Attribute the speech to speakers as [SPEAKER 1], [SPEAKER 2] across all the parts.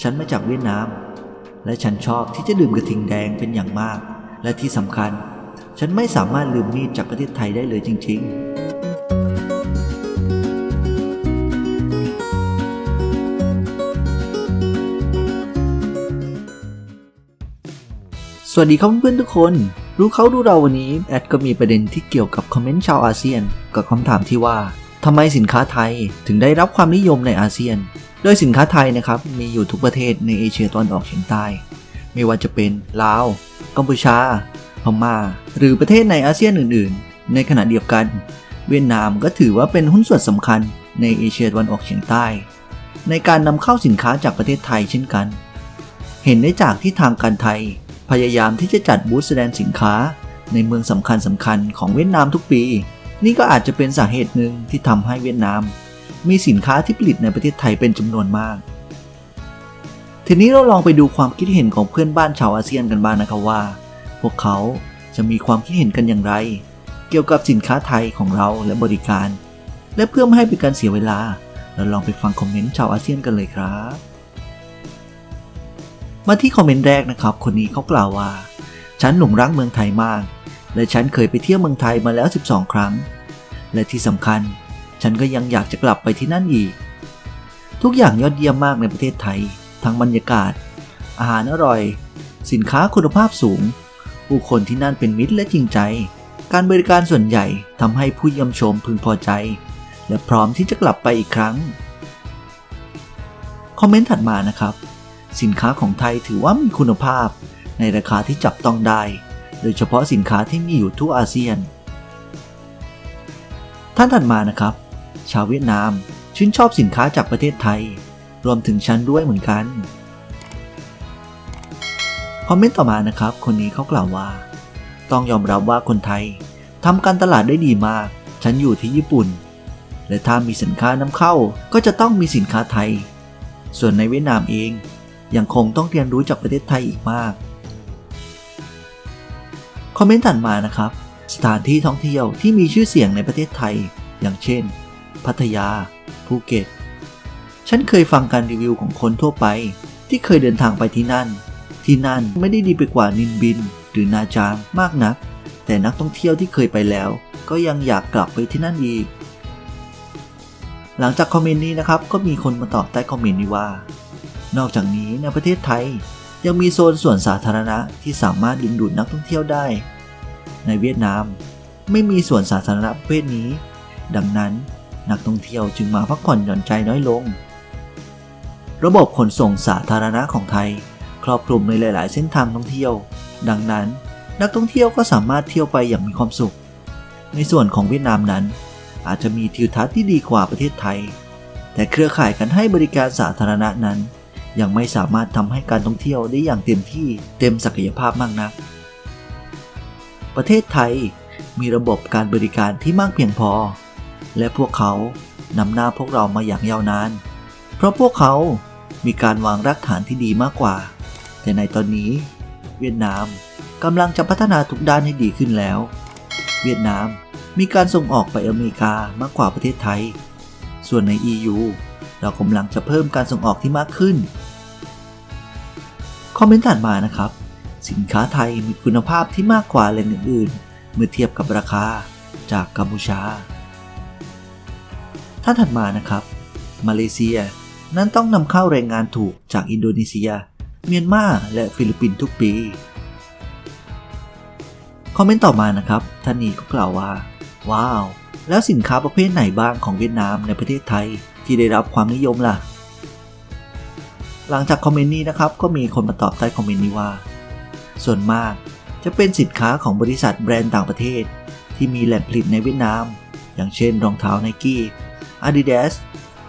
[SPEAKER 1] ฉันมาจากเวียดนาม และฉันชอบที่จะดื่มกระทิงแดงเป็นอย่างมาก และที่สำคัญ ฉันไม่สามารถลืมมีดจากประเทศไทยได้เลยจริง ๆสวัสดีครับเพื่อนทุกคน รู้เขาดูเราวันนี้ แอดก็มีประเด็นที่เกี่ยวกับคอมเมนต์ชาวอาเซียน กับคำถามที่ว่าทำไมสินค้าไทยถึงได้รับความนิยมในอาเซียน โดยสินค้าไทยนะครับมีอยู่ทุกประเทศในเอเชียตะวันออกเฉียงใต้ ไม่ว่าจะเป็นลาว กัมพูชา พม่า หรือประเทศในอาเซียนอื่น ๆ ในขณะเดียวกัน เวียดนามก็ถือว่าเป็นหุ้นส่วนสำคัญในเอเชียตะวันออกเฉียงใต้ ในการนำเข้าสินค้าจากประเทศไทยเช่นกัน เห็นได้จากที่ทางการไทย พยายามที่จะจัดบูธแสดงสินค้า ในเมืองสำคัญสำคัญของเวียดนามทุกปี นี่ก็อาจจะเป็นสาเหตุหนึ่งที่ทำให้เวียดนาม มีสินค้าที่ผลิตในประเทศไทยเป็นจำนวนมาก ทีนี้เราลองไปดูความคิดเห็นของเพื่อนบ้านชาวอาเซียนกันบ้างนะครับว่า พวกเขาจะมีความคิดเห็นกันอย่างไร เกี่ยวกับสินค้าไทยของเราและบริการ และเพื่อไม่ให้เป็นการเสียเวลา เราลองไปฟังคอมเมนต์ชาวอาเซียนกันเลยครับ มาที่คอมเมนต์แรกนะครับ คนนี้เขากล่าวว่า ฉันหลงรักเมืองไทยมาก และฉันเคยไปเที่ยวเมืองไทยมาแล้ว 12 ครั้ง และที่สำคัญ ฉันก็ยังอยากจะกลับไปที่นั่นอีก ทุกอย่างยอดเยี่ยมมากในประเทศไทย ทั้งบรรยากาศ อาหารอร่อย สินค้าคุณภาพสูง ผู้คนที่นั่นเป็นมิตรและจริงใจ การบริการส่วนใหญ่ทำให้ผู้เยี่ยมชมพึงพอใจ และพร้อมที่จะกลับไปอีกครั้ง คอมเมนต์ถัดมานะครับ สินค้าของไทยถือว่ามีคุณภาพ ในราคาที่จับต้องได้ โดยเฉพาะสินค้าที่มีอยู่ทั่วอาเซียนท่านถัดมานะครับ ชาวเวียดนามชื่นชอบสินค้าจากประเทศไทย รวมถึงฉันด้วยเหมือนกัน คอมเมนต์ต่อมานะครับ คนนี้เขากล่าวว่า ต้องยอมรับว่าคนไทยทำการตลาดได้ดีมาก ฉันอยู่ที่ญี่ปุ่น และถ้ามีสินค้านำเข้าก็จะต้องมีสินค้าไทย ส่วนในเวียดนามเอง ยังคงต้องเรียนรู้จากประเทศไทยอีกมาก คอมเมนต์ถัดมานะครับ สถานที่ท่องเที่ยวที่มีชื่อเสียงในประเทศไทย อย่างเช่น พัทยา ภูเก็ต ฉันเคยฟังการรีวิวของคนทั่วไป ที่เคยเดินทางไปที่นั่น ที่นั่นไม่ได้ดีไปกว่านินบิน หรือนาจางมากนัก แต่นักท่องเที่ยวที่เคยไปแล้ว ก็ยังอยากกลับไปที่นั่นอีก หลังจากคอมเมนต์นี้นะครับ ก็มีคนมาตอบใต้คอมเมนต์นี้ว่า นอกจากนี้ในประเทศไทยยังมีโซนสวนสาธารณะที่สามารถดึงดูดนักท่องเที่ยวได้ ในเวียดนาม ไม่มีสวนสาธารณะประเภทนี้ ดังนั้น นักท่องเที่ยวจึงมาพักผ่อนหย่อนใจน้อยลง ระบบขนส่งสาธารณะของไทย ครอบคลุมในหลาย ๆ เส้นทางท่องเที่ยว ดังนั้นนักท่องเที่ยวก็สามารถเที่ยวไปอย่างมีความสุข ในส่วนของเวียดนามนั้น อาจจะมีทิวทัศน์ที่ดีกว่าประเทศไทย แต่เครือข่ายการให้บริการสาธารณะนั้น ยังไม่สามารถทำให้การท่องเที่ยวได้อย่างเต็มที่เต็มศักยภาพมากนัก ประเทศไทยมีระบบการบริการที่มากเพียงพอ และพวกเขานำหน้าพวกเรามาอย่างยาวนาน เพราะพวกเขามีการวางรากฐานที่ดีมากกว่า แต่ในตอนนี้ เวียดนามกำลังจะพัฒนาทุกด้านให้ดีขึ้นแล้ว เวียดนามมีการส่งออกไปอเมริกามากกว่าประเทศไทย ส่วนใน EU เรากำลังจะเพิ่มการส่งออกที่มากขึ้น คอมเมนต์ถัดมานะครับ สินค้าไทยมีคุณภาพที่มากกว่าแหล่งอื่นๆ เมื่อเทียบกับราคาจากกัมพูชา ท่านถัดมานะครับ มาเลเซีย นั้นต้องนำเข้าแรงงานถูกจากอินโดนีเซีย เมียนมาและฟิลิปปินส์ทุกปี คอมเมนต์ต่อมานะครับท่านนี้ก็กล่าวว่า ว้าว แล้วสินค้าประเภทไหนบ้างของเวียดนามในประเทศไทยที่ได้รับความนิยมล่ะ หลังจากคอมเมนต์นี้นะครับ ก็มีคนมาตอบใต้คอมเมนต์นี้ว่า ส่วนมากจะเป็นสินค้าของบริษัทแบรนด์ต่างประเทศ ที่มีแหล่งผลิตในเวียดนาม อย่างเช่นรองเท้า Nike Adidas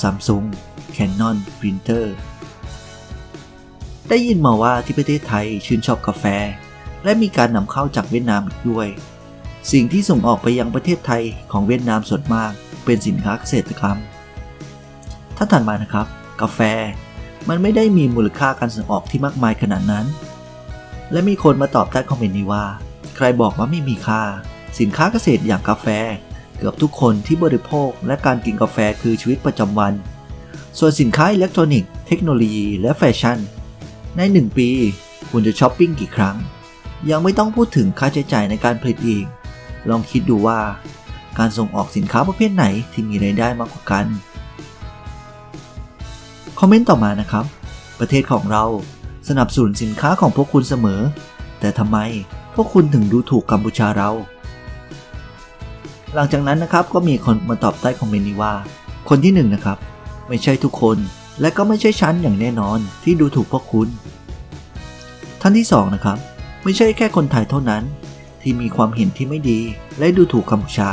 [SPEAKER 1] Samsung Canon Printer ได้ยินมาว่าที่ประเทศไทยชื่นชอบกาแฟ และมีการนำเข้าจากเวียดนามอีกด้วย สิ่งที่ส่งออกไปยังประเทศไทยของเวียดนามส่วนมากเป็นสินค้าเกษตรกรรม ถ้าถัดมานะครับ กาแฟมันไม่ได้มีมูลค่าการส่งออกที่มากมายขนาดนั้น และมีคนมาตอบใต้คอมเมนต์นี้ว่า ใครบอกว่าไม่มีค่า สินค้าเกษตรอย่างกาแฟ เกือบทุกคนที่บริโภคและการกินกาแฟคือชีวิตประจำวัน ส่วนสินค้าอิเล็กทรอนิกส์เทคโนโลยีและแฟชั่น ใน 1 ปี คุณจะช้อปปิ้งกี่ครั้ง ยังไม่ต้องพูดถึงค่าใช้จ่ายในการผลิตอีก ลองคิดดูว่า การส่งออกสินค้าประเภทไหนที่มีรายได้มากกว่ากัน คอมเมนต์ต่อมานะครับ ประเทศของเราสนับสนุนสินค้าของพวกคุณเสมอ แต่ทำไมพวกคุณถึงดูถูกกัมพูชาเรา หลังจากนั้นนะครับก็มีคนมาตอบใต้คอมเมนต์นี้ว่า คนที่หนึ่งนะครับ ไม่ใช่ทุกคน และก็ไม่ใช่ฉันอย่างแน่นอนที่ดูถูกพวกคุณ ท่านที่สองนะครับ ไม่ใช่แค่คนไทยเท่านั้น ที่มีความเห็นที่ไม่ดี และดูถูกกัมพูชา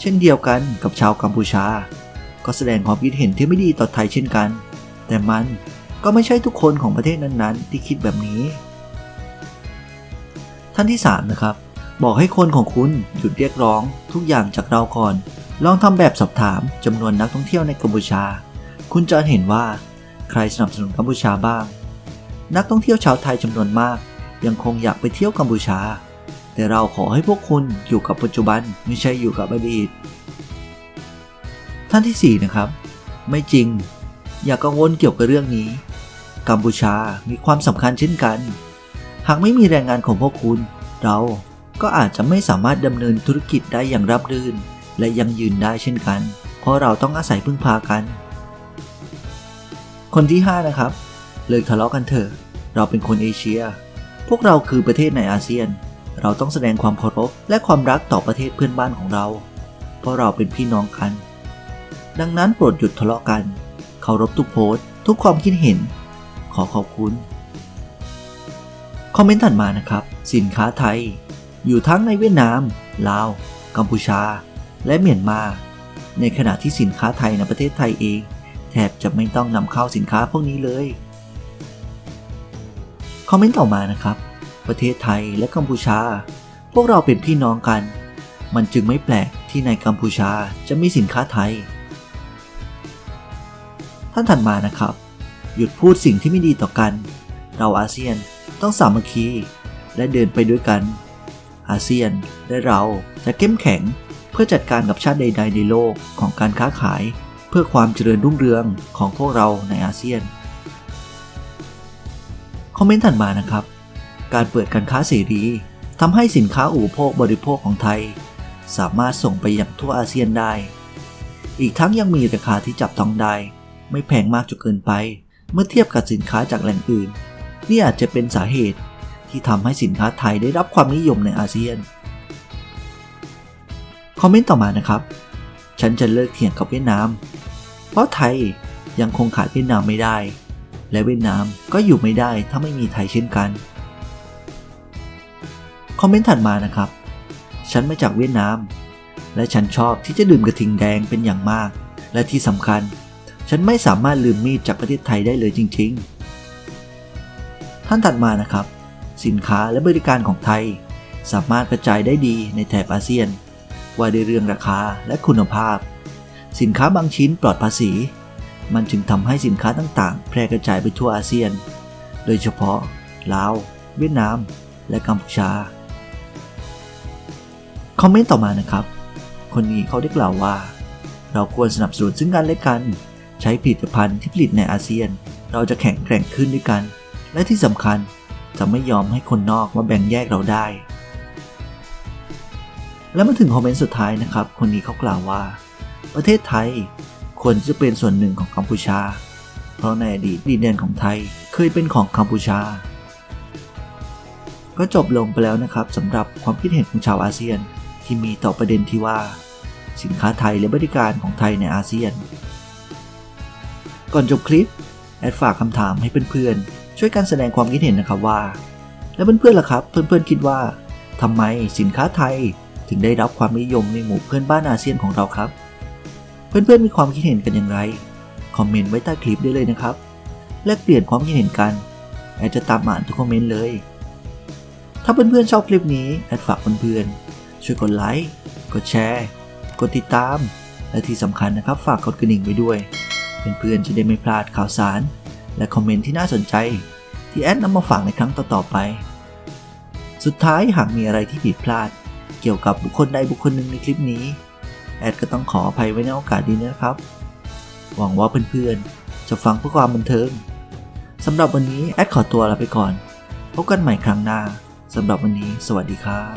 [SPEAKER 1] เช่นเดียวกันกับชาวกัมพูชา ก็แสดงความคิดเห็นที่ไม่ดีต่อไทยเช่นกัน แต่มันก็ไม่ใช่ทุกคนของประเทศนั้นๆ ที่คิดแบบนี้ ท่านที่3นะครับ บอกให้คนของคุณหยุดเรียกร้อง ทุกอย่างจากเราก่อน ลองทำแบบสอบถามจำนวนนักท่องเที่ยวในกัมพูชา คุณจะเห็นว่า ใครสนับสนุนกัมพูชาบ้าง นักท่องเที่ยวชาวไทยจำนวนมาก ยังคงอยากไปเที่ยวกัมพูชา แต่เราขอให้พวกคุณอยู่กับปัจจุบันไม่ใช่อยู่กับอดีต ท่านที่ 4 นะครับ ไม่จริง อย่ากกังวลเกี่ยวกับเรื่องนี้ กัมพูชามีความสำคัญเช่นกัน หากไม่มีแรงงานของพวกคุณ เรา ก็อาจจะไม่สามารถดำเนินธุรกิจได้อย่างราบรื่น และยังยืนได้เช่นกัน เพราะเราต้องอาศัยพึ่งพากัน คนที่ 5 นะครับ เลิกทะเลาะกันเถอะ เราเป็นคนเอเชีย พวกเราคือประเทศในอาเซียน เราต้องแสดงความเคารพและความรักต่อประเทศเพื่อนบ้านของเรา เพราะเราเป็นพี่น้องกัน ดังนั้นโปรดหยุดทะเลาะกัน เคารพทุกโพสต์ ทุกความคิดเห็น ขอขอบคุณ คอมเมนต์ถัดมานะครับ สินค้าไทย อยู่ทั้งในเวียดนาม ลาว กัมพูชา และเมียนมา ในขณะที่สินค้าไทยในประเทศไทยเอง แทบจะไม่ต้องนำเข้าสินค้าพวกนี้เลย คอมเมนต์ต่อมานะครับ ประเทศไทยและกัมพูชา พวกเราเป็นพี่น้องกัน มันจึงไม่แปลกที่ในกัมพูชาจะมีสินค้าไทย ท่านถัดมานะครับ หยุดพูดสิ่งที่ไม่ดีต่อกัน เราอาเซียนต้องสามัคคีและเดินไปด้วยกัน อาเซียน และเราจะเข้มแข็งเพื่อจัดการกับชาติใด ๆ ในโลกของการค้าขาย เพื่อความเจริญรุ่งเรืองของพวกเราในอาเซียน คอมเมนต์ถัดมานะครับ การเปิดการค้าเสรีทำให้สินค้าอุปโภคบริโภคของไทย สามารถส่งไปยังทั่วอาเซียนได้ อีกทั้งยังมีราคาที่จับต้องได้ ไม่แพงมากจนเกินไป เมื่อเทียบกับสินค้าจากแหล่งอื่น นี่อาจจะเป็นสาเหตุ ที่ทำให้สินค้าไทยได้รับความนิยมในอาเซียน คอมเมนต์ต่อมานะครับ ฉันจะเลิกเถียงกับเวียดนาม เพราะไทยยังคงขาดเวียดนามไม่ได้ และเวียดนามก็อยู่ไม่ได้ถ้าไม่มีไทยเช่นกัน คอมเมนต์ถัดมานะครับ ฉันมาจากเวียดนาม และฉันชอบที่จะดื่มกระทิงแดงเป็นอย่างมาก และที่สำคัญ ฉันไม่สามารถลืมมีดจากประเทศไทยได้เลยจริง ๆ ท่านถัดมานะครับ สินค้าและบริการของไทย สามารถกระจายได้ดีในแถบอาเซียน ว่าในเรื่องราคาและคุณภาพ สินค้าบางชิ้นปลอดภาษี มันจึงทำให้สินค้าต่างๆ แพร่กระจายไปทั่วอาเซียน โดยเฉพาะลาว เวียดนาม และกัมพูชา คอมเมนต์ต่อมานะครับ คนนี้เขาได้กล่าวว่า เราควรสนับสนุนซึ่งกันและกัน ใช้ผลิตภัณฑ์ที่ผลิตในอาเซียน เราจะแข็งแกร่งขึ้นด้วยกัน และที่สำคัญ จะไม่ยอมให้คนนอกมาแบ่งแยกเราได้ และมาถึงคอมเมนต์สุดท้ายนะครับ คนนี้เขากล่าวว่า ประเทศไทยควรจะเป็นส่วนหนึ่งของกัมพูชา เพราะในอดีตดินแดนของไทยเคยเป็นของกัมพูชา ก็จบลงไปแล้วนะครับสำหรับความคิดเห็นของชาวอาเซียนที่มีต่อประเด็นที่ว่า สินค้าไทยและบริการของไทยในอาเซียน ก่อนจบคลิปแอดฝากคำถามให้เพื่อนๆ ช่วยกันแสดงความคิดเห็นนะครับว่า แล้วเพื่อนๆล่ะครับ เพื่อนๆคิดว่าทำไมสินค้าไทยถึงได้รับความนิยมในหมู่เพื่อนบ้านอาเซียนของเราครับ เพื่อนๆมีความคิดเห็นกันอย่างไรคอมเมนต์ไว้ใต้คลิปได้เลยนะครับแลกเปลี่ยนความคิดเห็นกันแอดจะตามอ่านทุกคอมเมนต์เลย ถ้าเพื่อนๆชอบคลิปนี้แอดฝากเพื่อนๆช่วยกดไลค์กดแชร์กดติดตาม และที่สำคัญนะครับฝากกดกระดิ่งไว้ด้วย เพื่อนๆจะได้ไม่พลาดข่าวสาร และคอมเมนต์ที่น่าสนใจ ที่แอดนำมาฝากในครั้งต่อๆไป สุดท้ายหากมีอะไรที่ผิดพลาด เกี่ยวกับบุคคลใดบุคคลหนึ่งในคลิปนี้ แอดก็ต้องขออภัยไว้ในโอกาสนี้นะครับ หวังว่าเพื่อนๆ จะฟังเพื่อความบันเทิงสำหรับวันนี้แอดขอตัวลาไปก่อน พบกันใหม่ครั้งหน้าสำหรับวันนี้ สวัสดีครับ